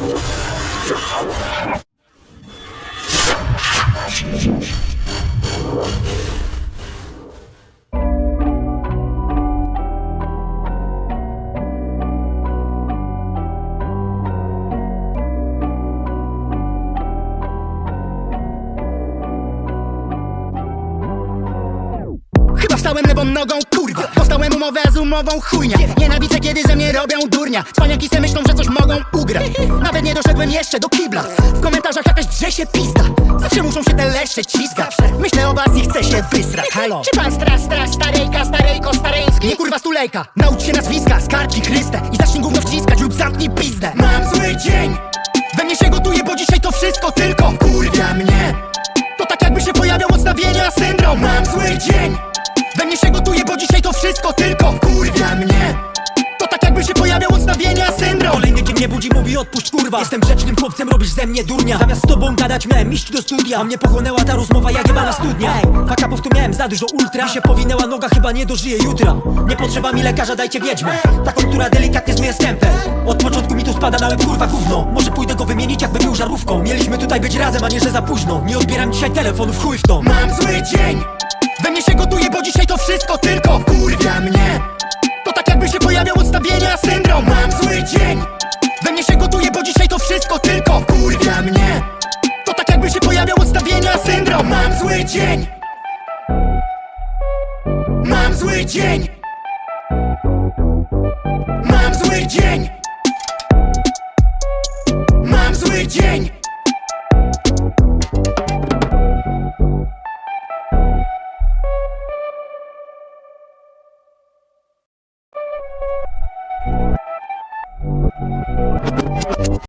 Thank you. Chyba wstałem lewą nogą, kurwa. Dostałem umowę z umową chujnia. Nienawidzę kiedy ze mnie robią durnia. Cwaniaki se myślą, że coś mogą ugrać. Nawet nie doszedłem jeszcze do kibla. W komentarzach jakaś drze się pizda. Zawsze muszą się te leszcze ciskać Myślę o was i chcę się wysrać. Halo. Czy pan stra, stra, starejka, starejko, stareński? Nie kurwa stulejka. Naucz się nazwiska, skarci Chryste. I zacznij gówno wciskać lub zamknij pizdę. Mam zły dzień. We mnie się gotuje, bo dzisiaj to wszystko tylko Kurwia mnie. To tak jakby się pojawiał odstawienia syndrom. Mam zły dzień Budzi, mówi odpuść kurwa. Jestem grzecznym chłopcem, robisz ze mnie durnia. Zamiast z tobą gadać miałem iść do studia. A mnie pochłonęła ta rozmowa jak jebana studnia. Fakapów tu miałem za dużo ultra. Się powinęła noga, chyba nie dożyję jutra. Nie potrzeba mi lekarza, dajcie wiedźmę. Taką, która delikatnie zmyje stępę Od początku mi tu spada na łeb kurwa gówno. Może pójdę go wymienić jakby był żarówką. Mieliśmy tutaj być razem, a nie że za późno. Nie odbieram dzisiaj telefonu, w chuj w to. Mam zły dzień. We mnie się gotuje, bo dzisiaj to wszystko tylko Kurwia zły dzień Mam zły dzień Mam zły dzień Mam zły dzień